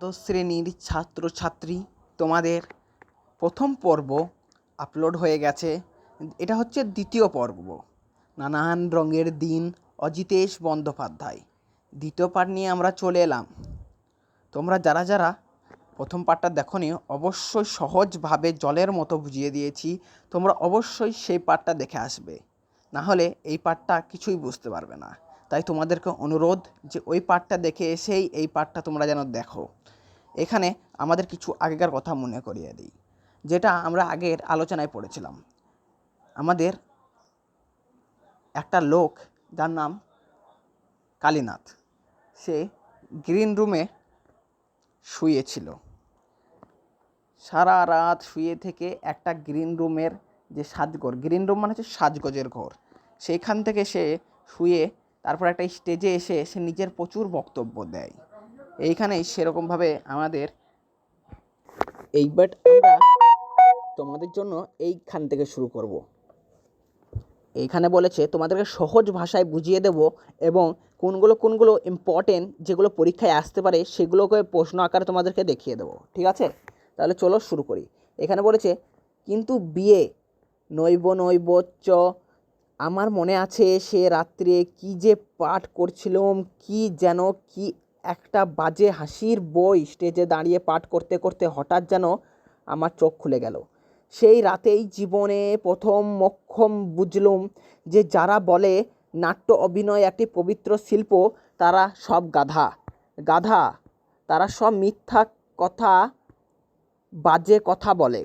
দ্বাদশ শ্রেণির ছাত্রছাত্রী তোমাদের প্রথম পর্ব আপলোড হয়ে গেছে। এটা হচ্ছে দ্বিতীয় পর্ব। নানান রঙের দিন, অজিতেশ বন্দ্যোপাধ্যায়। দ্বিতীয় পার্ট নিয়ে আমরা চলে এলাম। তোমরা যারা যারা প্রথম পার্টটা দেখোনি, অবশ্যই সহজভাবে জলের মতো বুঝিয়ে দিয়েছি। তোমরা অবশ্যই সেই পার্টটা দেখে আসবে। নাহলে এই পার্টটা কিছুই বুঝতে পারবে না। তাই তোমাদেরকে অনুরোধ যে ওই পার্টটা দেখে এসেই এই পার্টটা তোমরা যেন দেখো। এখানে আমাদের কিছু আগেকার কথা মনে করিয়ে দিই, যেটা আমরা আগের আলোচনায় পড়েছিলাম। আমাদের একটা লোক যার নাম কালীনাথ, সে গ্রিন রুমে শুয়েছিল সারা রাত শুয়ে থেকে একটা গ্রিন রুমের যে সাজঘর গ্রিন রুম মানে হচ্ছে সাজগোজের ঘর। সেইখান থেকে সে শুয়ে, তারপর একটা স্টেজে এসে সে নিজের প্রচুর বক্তব্য দেয়। এইখানেই সেরকমভাবে আমাদের এইবার আমরা তোমাদের জন্য এইখান থেকে শুরু করব। এইখানে বলেছে, তোমাদেরকে সহজ ভাষায় বুঝিয়ে দেব এবং কোনগুলো কোনগুলো ইম্পর্টেন্ট যেগুলো পরীক্ষায় আসতে পারে সেগুলোকে প্রশ্ন আকারে তোমাদেরকে দেখিয়ে দেবো। ঠিক আছে? তাহলে চলো শুরু করি। এখানে বলেছে, কিন্তু বিয়ে, নৈব নৈবচ্চ আমার মনে আছে সে রাত্রে কি যে পাঠ করছিলাম, কি যেন, কি একটা বাজে হাসির বই স্টেজে দাঁড়িয়ে পাঠ করতে করতে হঠাৎ যেন আমার চোখ খুলে গেল। সেই রাতেই জীবনে প্রথম মক্ষম বুঝলুম যে যারা বলে নাট্য অভিনয় একটি পবিত্র শিল্প, তারা সব গাধা। গাধা, তারা সব মিথ্যা কথা, বাজে কথা বলে।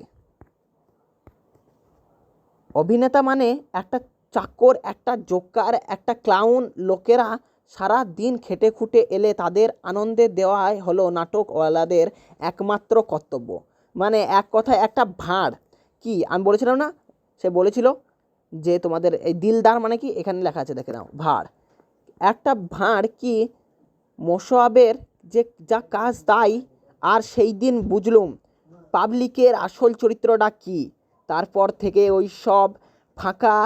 অভিনেতা মানে একটা চাকর, একটা জোকার, একটা ক্লাউন, লোকেরা সারা দিন খেটে খুঁটে এলে তাদের আনন্দে দেওয়াই হলো নাটকওয়ালাদের একমাত্র কর্তব্য। মানে এক কথায় একটা ভাঁড়। কি? আমি বলেছিলাম না? সে বলেছিল যে তোমাদের এই দিলদার মানে কি? এখানে লেখা আছে, দেখে নাও, ভাঁড়। একটা ভাঁড় কি মোশাবের যে যা কাজ তাই, আর সেই দিন বুঝলুম পাবলিকের আসল চরিত্রটা কী। তারপর থেকে ওই সব ফাঁকা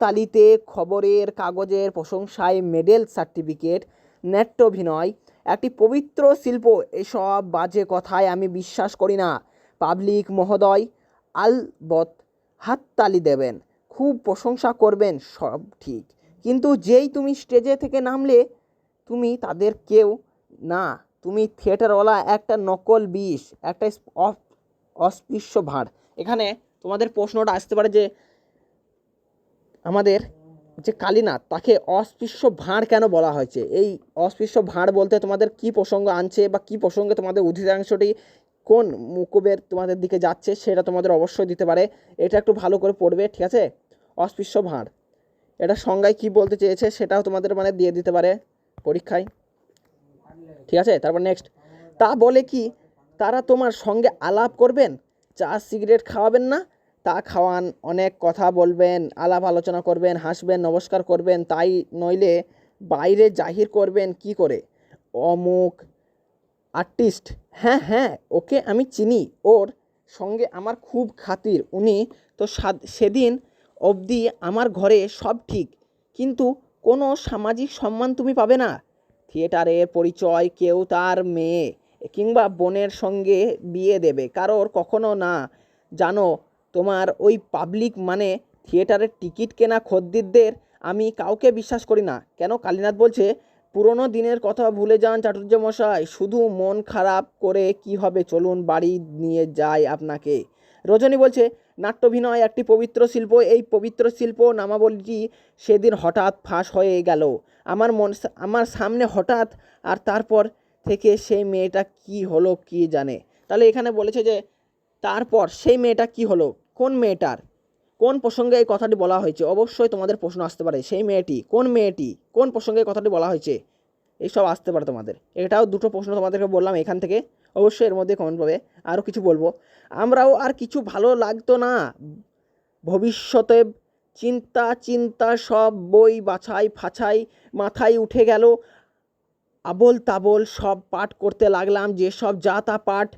হাততালিতে খবরের, কাগজের, প্রশংসায় মেডেল সার্টিফিকেট নাট্যাভিনয় একটি পবিত্র শিল্প, এসব বাজে কথায় আমি বিশ্বাস করি না। পাবলিক মহোদয়, আলবত হাততালি দেবেন, খুব প্রশংসা করবেন, সব ঠিক। কিন্তু যেই তুমি স্টেজে থেকে নামলে, তুমি তাদের কেউ না। তুমি থিয়েটারওয়ালা, একটা নকল বিষ, একটা অস্পৃশ্য ভাঁড়। এখানে তোমাদের প্রশ্নটা আসতে পারে যে আমাদের যে কালীনাথ, তাকে অস্পৃশ্য ভাঁড় কেন বলা হয়েছে? এই অস্পৃশ্য ভাঁড় বলতে তোমাদের কি প্রসঙ্গ আনছে বা কি প্রসঙ্গে তোমাদের উদ্ধিতাংশটি কোন মুকুবের তোমাদের দিকে যাচ্ছে সেটা তোমাদের অবশ্যই দিতে পারে। এটা একটু ভালো করে পড়বে, ঠিক আছে? অস্পৃশ্য ভাঁড়। এটা সংজ্ঞায় কি বলতে চেয়েছে সেটাও তোমাদের মানে দিয়ে দিতে পারে পরীক্ষায়। ঠিক আছে? তারপর নেক্সট তা বলে কি তারা তোমার সঙ্গে আলাপ করবেন? চা, সিগারেট খাওয়াবেন না? তা খাওয়ান, অনেক কথা বলবেন, আলাপ আলোচনা করবেন, হাসবেন, নমস্কার করবেন, তাই নইলে বাইরে জাহির করবেন কি করে? অমুক আর্টিস্ট হ্যাঁ হ্যাঁ ওকে আমি চিনি, ওর সঙ্গে আমার খুব খাতির, উনি তো সাদ- সেদিন অবধি আমার ঘরে সব ঠিক, কিন্তু কোনো সামাজিক সম্মান তুমি পাবে না। থিয়েটারের পরিচয় কেউ তার মেয়ে, কিংবা বোনের সঙ্গে বিয়ে দেবে, কারোর কখনো না। জানো তোমার ওই পাবলিক মানে থিয়েটারের টিকিট কেনা খদ্দেরদের আমি কাউকে বিশ্বাস করি না। কেন? কালীনাথ বলছে, পুরনো দিনের কথা ভুলে যান চাটুর্য মশাই। শুধু মন খারাপ করে কি হবে? চলুন বাড়ি নিয়ে যাই আপনাকে। রজনী বলছে, নাট্যভিনয় একটি পবিত্র শিল্প। এই পবিত্র শিল্প নামাবলীটি সেদিন হঠাৎ ফাঁস হয়ে গেল। আমার মন আমার সামনে হঠাৎ আর তারপর থেকে সেই মেয়েটা কি হলো কি জানে? তাহলে এখানে বলেছে যে, তারপর সেই মেয়েটা কি হলো? কোন মেয়েটার? কোন প্রসঙ্গে এই কথাটি বলা হয়েছে? অবশ্যই তোমাদের প্রশ্ন আসতে পারে, সেই মেয়েটি, কোন মেয়েটি, কোন প্রসঙ্গে এই কথাটি বলা হয়েছে? এইসব আসতে পারে তোমাদের। এটাও দুটো প্রশ্ন তোমাদেরকে বললাম এখান থেকে। অবশ্যই এর মধ্যে কমেন্ট পাবে। আরও কিছু বলব। আমরাও আর কিছু ভালো লাগতো না। ভবিষ্যতে চিন্তা চিন্তা, সব বই বাছাই, ফাছাই মাথায় উঠে গেল। আবোল তাবোল সব পাঠ করতে লাগলাম। যেসব যা তা পাঠ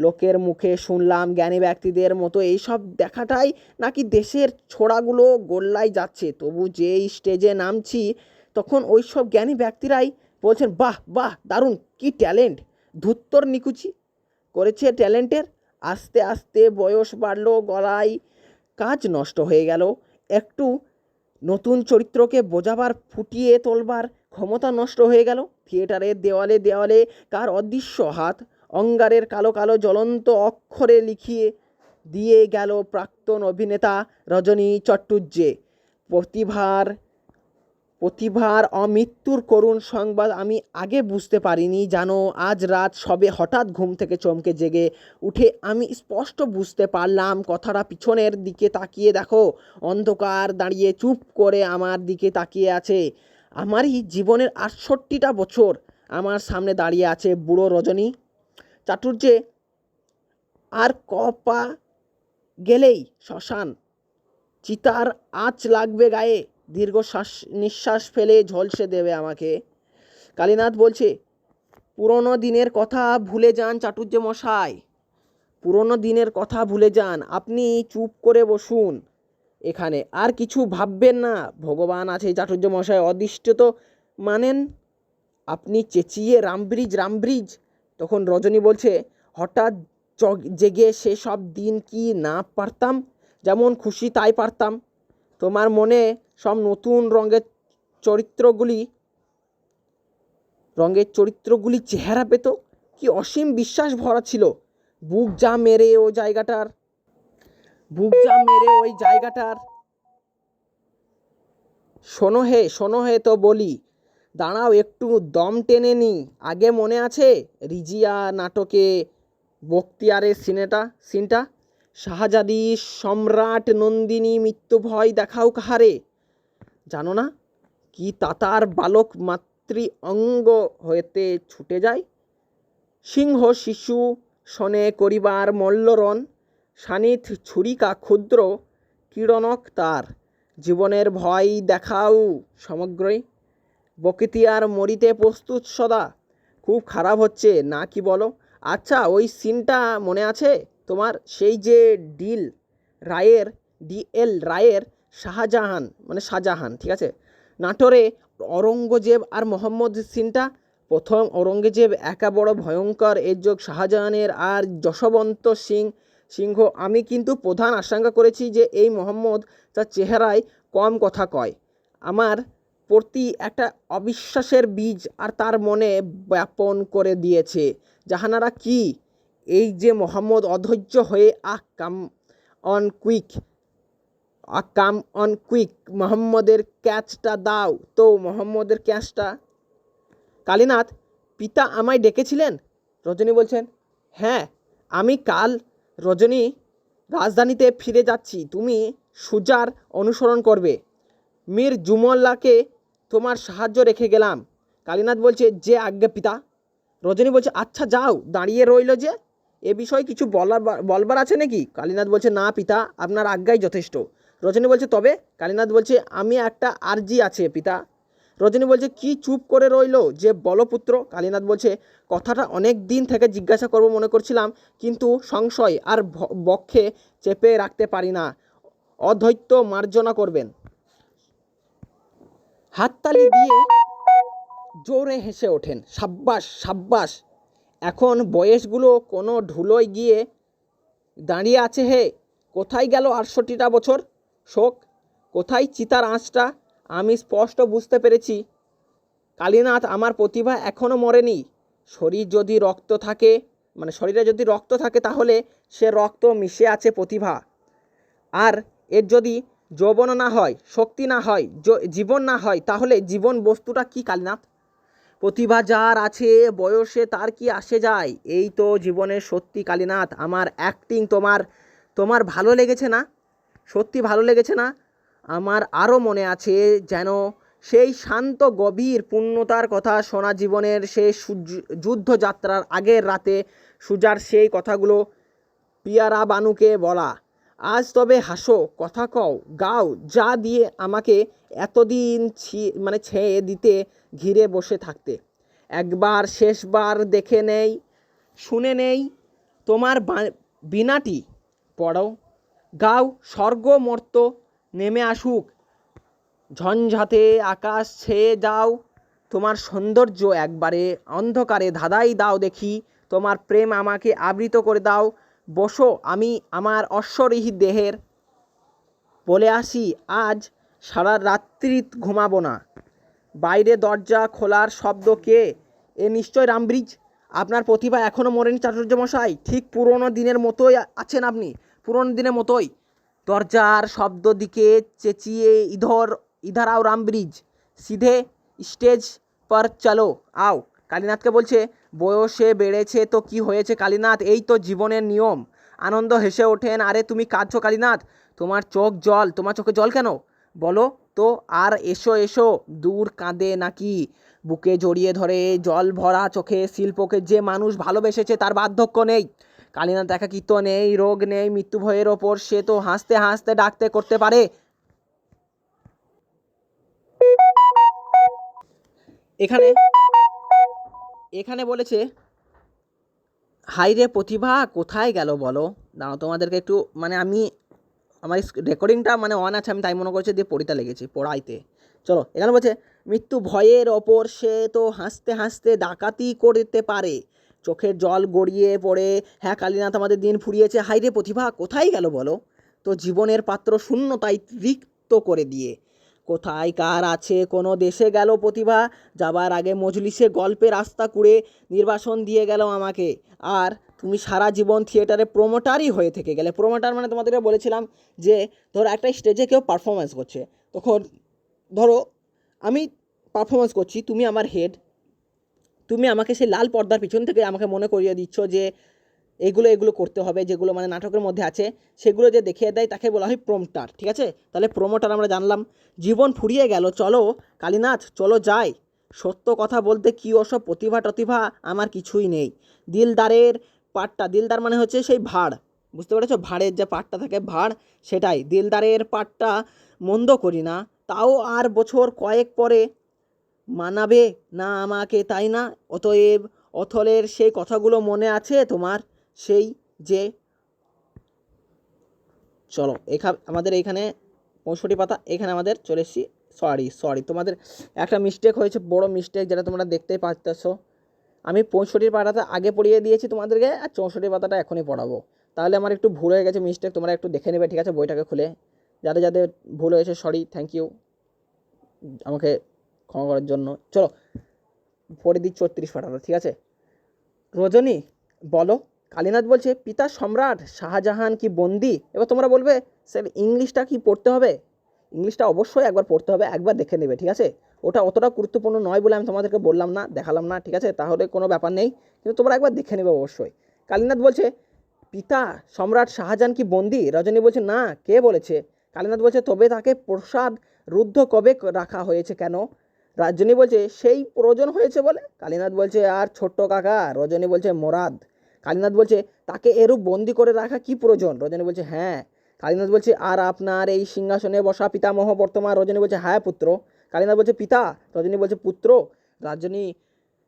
লোকের মুখে শুনলাম জ্ঞানী ব্যক্তিদের মতো এইসব দেখাটাই নাকি দেশের ছোড়াগুলো গোল্লায় যাচ্ছে। তবু যেই স্টেজে নামছি, তখন ওই সব জ্ঞানী ব্যক্তিরাই বলছেন, বাহ বাহ, দারুণ, কি ট্যালেন্ট ধুত্তর নিকুচি করেছে ট্যালেন্টের। আস্তে আস্তে বয়স বাড়লো, গলায় কাজ নষ্ট হয়ে গেল। একটু নতুন চরিত্রকে বোঝাবার, ফুটিয়ে তোলবার ক্ষমতা নষ্ট হয়ে গেল। থিয়েটারের দেওয়ালে দেওয়ালে কার অদৃশ্য হাত? অঙ্গারের কালো কালো জ্বলন্ত অক্ষরে লিখিয়ে দিয়ে গেল প্রাক্তন অভিনেতা রজনী চট্টোপাধ্যায় প্রতিভার প্রতিভার অমৃত্যুর করুণ সংবাদ আমি আগে বুঝতে পারিনি জানো আজ রাত সবে হঠাৎ ঘুম থেকে চমকে জেগে উঠে আমি স্পষ্ট বুঝতে পারলাম কথাটা পিছনের দিকে তাকিয়ে দেখো, অন্ধকার দাঁড়িয়ে চুপ করে আমার দিকে তাকিয়ে আছে। আমারই জীবনের আটষট্টিটা বছর আমার সামনে দাঁড়িয়ে আছে বুড়ো রজনী। চাটুর্যে আর ক পা গেলেই শ্মশান। চিতার আঁচ লাগবে গায়ে দীর্ঘ শ্বাস নিঃশ্বাস ফেলে ঝলসে দেবে আমাকে। কালীনাথ বলছে, পুরনো দিনের কথা ভুলে যান চাটুর্য মশাই। পুরনো দিনের কথা ভুলে যান, আপনি চুপ করে বসুন এখানে। আর কিছু ভাববেন না, ভগবান আছে চাটুর্য মশাই, অদৃষ্ট তো মানেন। আপনি চেঁচিয়ে রামব্রিজ রামব্রিজ তখন রজনী বলছে, হঠাৎ জগ- জেগে সেসব দিন কি না পারতাম? যেমন খুশি তাই পারতাম। তোমার মনে সব নতুন রঙের চরিত্রগুলি রঙের চরিত্রগুলি চেহারা পেত? কি অসীম বিশ্বাস ভরা ছিল। বুক যা মেরে ও জায়গাটার, বুক যা মেরে ওই জায়গাটার। শোনো হে শোনো হে তো বলি দাঁড়াও, একটু দম টেনে নি আগে মনে আছে রিজিয়া নাটকে বক্তিয়ারের সিনেটা, সিনটা? শাহজাদি সম্রাট নন্দিনী মৃত্যু ভয় দেখাও কাহারে? জানো না কি তাতার বালক মাতৃ অঙ্গ হইতে ছুটে যায়? সিংহ শিশু শনে করিবার মল্লরণ সানিথ ছুরিকা ক্ষুদ্র, কিরণক তার। জীবনের ভয় দেখাও সমগ্রই। বকেতিয়ার মরিতে প্রস্তুত সদা। খুব খারাপ হচ্ছে, না কি বলো? আচ্ছা ওই সিনটা মনে আছে? তোমার সেই যে ডিল রায়ের, ডিএল রায়ের শাহজাহান মানে শাহজাহান, ঠিক আছে? নাটোরে অরঙ্গজেব আর মোহাম্মদ সিনটা, প্রথম অরঙ্গজেব একা বড় ভয়ঙ্কর এর যোগ শাহজাহানের আর যশবন্ত সিং, সিংহ। আমি কিন্তু প্রধান আশঙ্কা করেছি যে এই মোহাম্মদ তার চেহারায় কম কথা কয়। আমার প্রতি একটা অবিশ্বাসের বীজ আর তার মনে ব্যাপন করে দিয়েছে। জাহানারা কি? এই যে মোহাম্মদ অধৈর্য হয়ে, আহ, come on quick ah come on quick, মোহাম্মদের ক্যাচটা দাও। তো মোহাম্মদের ক্যাচটা? কালীনাথ, পিতা আমায় ডেকেছিলেন? রজনী বলছেন হ্যাঁ আমি কাল রজনী রাজধানীতে ফিরে যাচ্ছি। তুমি সুজার অনুসরণ করবে। মীর জুমল্লাকে তোমার সাহায্য রেখে গেলাম। কালীনাথ বলছে, যে আজ্ঞা পিতা। রজনী বলছে আচ্ছা যাও, দাঁড়িয়ে রইল যে। এ বিষয়ে কিছু বলার বলবার আছে নাকি? কালীনাথ বলছে, না পিতা, আপনার আজ্ঞাই যথেষ্ট। রজনী বলছে, তবে? কালীনাথ বলছে, আমি একটা আর্জি আছে পিতা। রজনী বলছে, কি চুপ করে রইল যে বলপুত্র? কালীনাথ বলছে, কথাটা অনেক দিন থেকে জিজ্ঞাসা করব মনে করছিলাম, কিন্তু সংশয় আর বক্ষে চেপে রাখতে পারি না। অধৈত্য মার্জনা করবেন। হাততালি দিয়ে জোরে হেসে ওঠেন। সাব্বাস সাব্বাস। এখন বয়সগুলো কোনো ঢুলোয় গিয়ে দাঁড়িয়ে আছে হে। কোথায় গেল আটষট্টিটা বছর? শোক, কোথায় চিতার আঁচটা? আমি স্পষ্ট বুঝতে পেরেছি। কালীনাথ, আমার প্রতিভা এখনও মরেনি। শরীর যদি রক্ত থাকে মানে শরীরে যদি রক্ত থাকে তাহলে সে রক্ত মিশে আছে প্রতিভা। আর এর যদি যৌবন না হয়, শক্তি না হয় জীবন না হয়, তাহলে জীবন বস্তুটা কি কালীনাথ? প্রতিভা যার আছে, বয়সে তার কি আসে যায়? এই তো জীবনের সত্যি কালীনাথ, আমার অ্যাক্টিং তোমার তোমার ভালো লেগেছে না? সত্যি ভালো লেগেছে না? আমার আরও মনে আছে যেন সেই শান্ত, গভীর, পূর্ণতার কথা শোনা জীবনের সেই যুদ্ধযাত্রার আগের রাতে সুজার সেই কথাগুলো পিয়ারা বানুকে বলা। আজ তবে হাসো, কথা কও, গাও, যা দিয়ে আমাকে এতদিন ছি মানে ছেয়ে দিতে, ঘিরে বসে থাকতে। একবার, শেষবার দেখে নেই, শুনে নেই, তোমার বা- বীণাটি। পড়ো গাও, স্বর্গ মর্ত, নেমে আসুক। ঝঞ্ঝাতে আকাশ ছেয়ে যাও, তোমার সৌন্দর্য একবারে অন্ধকারে ধাঁধাই দাও দেখি, তোমার প্রেম আমাকে আবৃত করে দাও বসো, আমি আমার অশ্বরোহী দেহের বলে আসি, আজ সারা রাত্রি ঘুমাবো না। বাইরে দরজা খোলার শব্দ কে? এ নিশ্চয় রামব্রিজ? আপনার প্রতিভা এখনও মরেনি চাটুর্য মশাই ঠিক পুরনো দিনের মতোই আছেন আপনি, পুরনো দিনের মতোই। দরজার শব্দ দিকে চেঁচিয়ে ইধর, ইধার আও রামব্রিজ। সিধে স্টেজ পর চলো। আও, কালীনাথকে বলছে বয়সে বেড়েছে তো কি হয়েছে কালীনাথ? এই তো জীবনের নিয়ম। আনন্দ হেসে ওঠেন, আরে তুমি কাঁদছো কালীনাথ? তোমার চোখ জল। তোমার চোখে জল কেন? বলো তো, আর এসো এসো। দূর কাঁদে নাকি? বুকে জড়িয়ে ধরে জল ভরা চোখে শিল্পকে যে মানুষ ভালোবেসেছে তার বার্ধক্য নেই। কালীনাথ একাকিত্ব নেই, রোগ নেই, মৃত্যু ভয়ের ওপর সে তো হাসতে হাসতে ডাকতে করতে পারে। এখানে এখানে বলেছে হাই রে প্রতিভা, কোথায় গেল বলো? দাঁড়াও, তোমাদেরকে একটু মানে আমি, আমার রেকর্ডিংটা মানে অন আছে, আমি তাই মনে করছি দিয়ে পড়িতে লেগেছি, পড়াইতে। চলো, এখানে বলছে, মৃত্যু ভয়ের ওপর সে তো হাসতে হাসতে ডাকাতি করতে পারে। চোখের জল গড়িয়ে পড়ে হ্যাঁ কালীনাথ আমাদের দিন ফুরিয়েছে হাই রে প্রতিভা, কোথায় গেল বলো? তো জীবনের পাত্র শূন্যতাই রিক্ত করে দিয়ে কোথায় কার আছে, কোনো দেশে গেল প্রতিভা? যাবার আগে মজলিসে গল্পের রাস্তা কুড়ে নির্বাসন দিয়ে গেল আমাকে। আর তুমি সারা জীবন থিয়েটারে প্রোমোটারই হয়ে থেকে গেলে। প্রোমোটার মানে তোমাদেরকে বলেছিলাম যে, ধরো একটা স্টেজে কেউ পারফরমেন্স করছে। তখন ধরো আমি পারফরমেন্স করছি, তুমি আমার হেড তুমি আমাকে সেই লাল পর্দার পিছন থেকে আমাকে মনে করিয়ে দিচ্ছ যে এগুলো এগুলো করতে হবে, যেগুলো মানে নাটকের মধ্যে আছে, সেগুলো যে দেখিয়ে দেয় তাকে বলা হয় প্রোমটার ঠিক আছে? তাহলে প্রোমোটার আমরা জানলাম, জীবন ফুরিয়ে গেল, চলো কালীনাথ, চলো যাই। সত্য কথা বলতে কি ওসব প্রতিভা টতিভা আমার কিছুই নেই। দিলদারের পাটটা দিলদার মানে হচ্ছে সেই ভাড়, বুঝতে পেরেছ? ভাড়ের যে পাটটা থাকে, ভাড়, সেটাই। দিলদারের পাটটা মন্দ করি না, তাও আর বছর কয়েক পরে মানাবে না আমাকে তাই না? অতএব অথলের সেই কথাগুলো মনে আছে তোমার? সেই যে চলো, এখা আমাদের এইখানে পঁয়ষট্টি পাতা, এখানে আমাদের চলে এসেছি সরি সরি তোমাদের একটা মিস্টেক হয়েছে, বড় মিস্টেক যেটা তোমরা দেখতেই পাচ্তেছো। আমি পঁয়ষট্টির পাতাটা আগে পড়িয়ে দিয়েছি তোমাদেরকে, আর চৌষট্টি পাতাটা এখনই পড়াবো। তাহলে আমার একটু ভুল হয়ে গেছে মিস্টেক তোমরা একটু দেখে নেবে, ঠিক আছে, বইটাকে খুলে। যাদের যাদের ভুল হয়েছে সরি থ্যাংক ইউ আমাকে ক্ষমা করার জন্য। চলো, পড়ে দিই চৌত্রিশ পাতাটা, ঠিক আছে? রজনী, বলো কালীনাথ বলছে, পিতা সম্রাট, শাহজাহান কি বন্দি? এবার তোমরা বলবে, স্যার, ইংলিশটা কি পড়তে হবে? ইংলিশটা অবশ্যই একবার পড়তে হবে, একবার দেখে নেবে, ঠিক আছে? ওটা অতটা গুরুত্বপূর্ণ নয় বলে আমি তোমাদেরকে বললাম না, দেখালাম না, ঠিক আছে? তাহলে কোনো ব্যাপার নেই, কিন্তু তোমরা একবার দেখে নেবে অবশ্যই। কালীনাথ বলছে, পিতা সম্রাট, শাহজাহান কি বন্দি? রজনী বলছে, না, কে বলেছে? কালীনাথ বলছে, তবে তাকে প্রসাদ রুদ্ধ কবে রাখা হয়েছে কেন? রাজনী বলছে, সেই প্রয়োজন হয়েছে বলে? কালীনাথ বলছে, আর ছোট্ট কাকা? রজনী বলছে, মোরাদ। কালীনাথ বলছে, তাকে এরূপ বন্দি করে রাখা কি প্রয়োজন? রজনী বলছে হ্যাঁ। কালীনাথ বলছে, আর আপনার এই সিংহাসনে বসা পিতামহ বর্তমান? রজনী বলছে হ্যাঁ পুত্র। কালীনাথ বলছে, পিতা। রজনী বলছে, পুত্র। রাজনী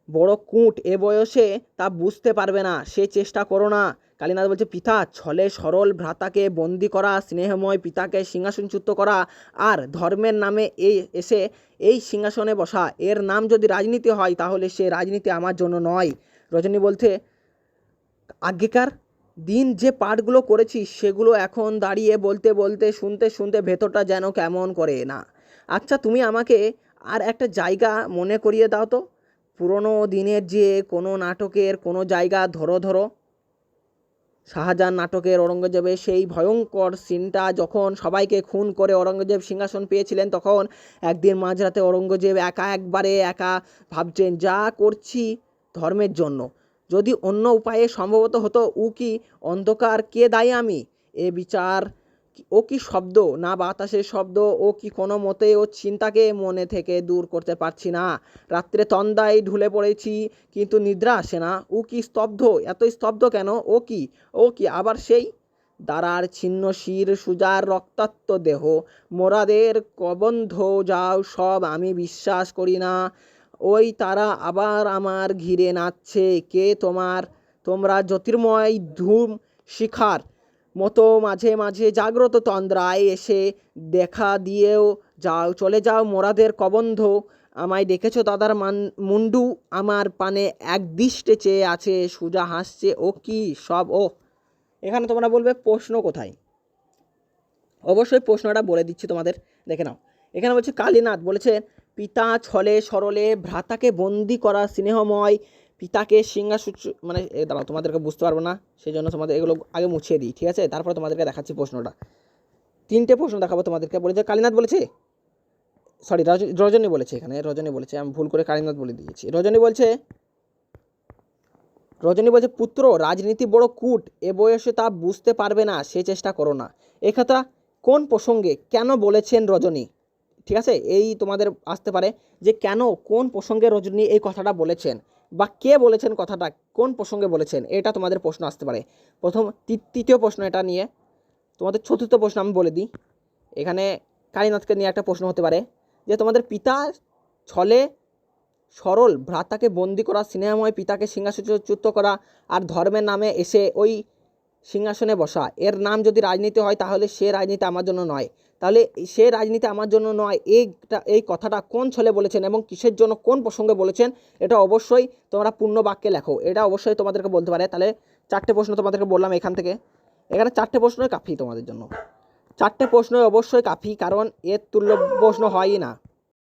বড় কুঁট, এ বয়সে তা বুঝতে পারবে না, সে চেষ্টা করো না। কালীনাথ বলছে, পিতা, ছলে সরল ভ্রাতাকে বন্দি করা, স্নেহময় পিতাকে সিংহাসনচ্যুত করা, আর ধর্মের নামে এই এসে এই সিংহাসনে বসা। এর নাম যদি রাজনীতি হয়, তাহলে সে রাজনীতি আমার জন্য নয়। রজনী বলছে আগেকার দিন যে পাঠগুলো করেছি, সেগুলো এখন দাঁড়িয়ে বলতে বলতে, শুনতে শুনতে ভেতরটা যেন কেমন করে না। আচ্ছা তুমি আমাকে আর একটা জায়গা মনে করিয়ে দাও তো। পুরনো দিনের যে কোনো নাটকের কোনো জায়গা ধরো ধরো। শাহজাহান নাটকের ঔরঙ্গজেবের সেই ভয়ঙ্কর সিনটা যখন সবাইকে খুন করে ঔরঙ্গজেব সিংহাসন পেয়েছিলেন, তখন একদিন মাঝরাতে ঔরঙ্গজেব একা একবারে একা ভাবছেন, যা করছি ধর্মের জন্য। যদি অন্য উপায়ে সম্ভবত হতো, উ কি অন্ধকার? কে দায়ী আমি? এ বিচার ও কি শব্দ? না বাতাসের শব্দ ও কি কোনো মতে ও চিন্তাকে মনে থেকে দূর করতে পারছি না। রাত্রে তন্দায় ঢুলে পড়েছি, কিন্তু নিদ্রা আসে না। ও কি স্তব্ধ? এত স্তব্ধ কেন? ও কি? ও কি আবার সেই? দাঁড়ার ছিন্ন শির সুজার রক্তাক্ত দেহ। মোরাদের কবন্ধ যাও, সব আমি বিশ্বাস করি না। ওই তারা আবার আমার ঘিরে নাচছে। কে তোমার? তোমরা জ্যোতির্ময় ধূম শিখার মতো মাঝে মাঝে জাগ্রত তন্দ্রায় এসে দেখা দিয়েও যাও, চলে যাও মোরাদের কবন্ধ। আমায় ডেকেছো দাদার মান, মুন্ডু আমার পানে এক দৃষ্টে চেয়ে আছে, সুজা হাসছে, ও কি সব? ও এখানে তোমরা বলবে প্রশ্ন কোথায়? অবশ্যই প্রশ্নটা বলে দিচ্ছি তোমাদের, দেখে নাও। এখানে বলছে কালীনাথ, বলেছে পিতা ছলে সরলে, ভ্রাতাকে বন্দি করা স্নেহময়, পিতাকে সিংহাসুচ মানে দাঁড়াও, তোমাদেরকে বুঝতে পারব না সেই জন্য তোমাদের এগুলো আগে মুছিয়ে দিই, ঠিক আছে? তারপরে তোমাদেরকে দেখাচ্ছি প্রশ্নটা। তিনটে প্রশ্ন দেখাবো তোমাদেরকে বলেছে কালীনাথ বলেছে? সরি রজনী বলেছে এখানে, রজনী বলেছে, আমি ভুল করে কালীনাথ বলে দিয়েছি। রজনী বলছে রজনী বলছে, পুত্র, রাজনীতি বড় কূট, এ বয়সে তা বুঝতে পারবে না, সে চেষ্টা করো না। এ কথা কোন প্রসঙ্গে কেন বলেছেন রজনী? ঠিক আছে? এই তোমাদের আসতে পারে যে কেন কোন প্রসঙ্গে রজনী এই কথাটা বলেছেন বা কে বলেছেন কথাটা, কোন প্রসঙ্গে বলেছেন, এটা তোমাদের প্রশ্ন আসতে পারে। প্রথম তৃতীয় প্রশ্ন এটা নিয়ে তোমাদের চতুর্থ প্রশ্ন আমি বলে দিই। এখানে কালীনাথকে নিয়ে একটা প্রশ্ন হতে পারে যে তোমাদের পিতা ছলে সরল ভ্রাতাকে বন্দি করা সিনেমাময় পিতাকে সিংহাসনচ্যুত করা আর ধর্মের নামে এসে ওই সিংহাসনে বসা। এর নাম যদি রাজনীতি হয়, তাহলে সে রাজনীতি আমার জন্য নয়। তাহলে সে রাজনীতি আমার জন্য নয়, এইটা, এই কথাটা কোন ছলে বলেছেন এবং কিসের জন্য কোন প্রসঙ্গে বলেছেন, এটা অবশ্যই তোমরা পূর্ণ বাক্যে লেখো। এটা অবশ্যই তোমাদেরকে বলতে পারে। তাহলে চারটে প্রশ্ন তোমাদেরকে বললাম এখান থেকে। এখানে চারটে প্রশ্নই কাফি তোমাদের জন্য। চারটে প্রশ্নই অবশ্যই কাফি, কারণ এর তুল্য প্রশ্ন হয়ই না।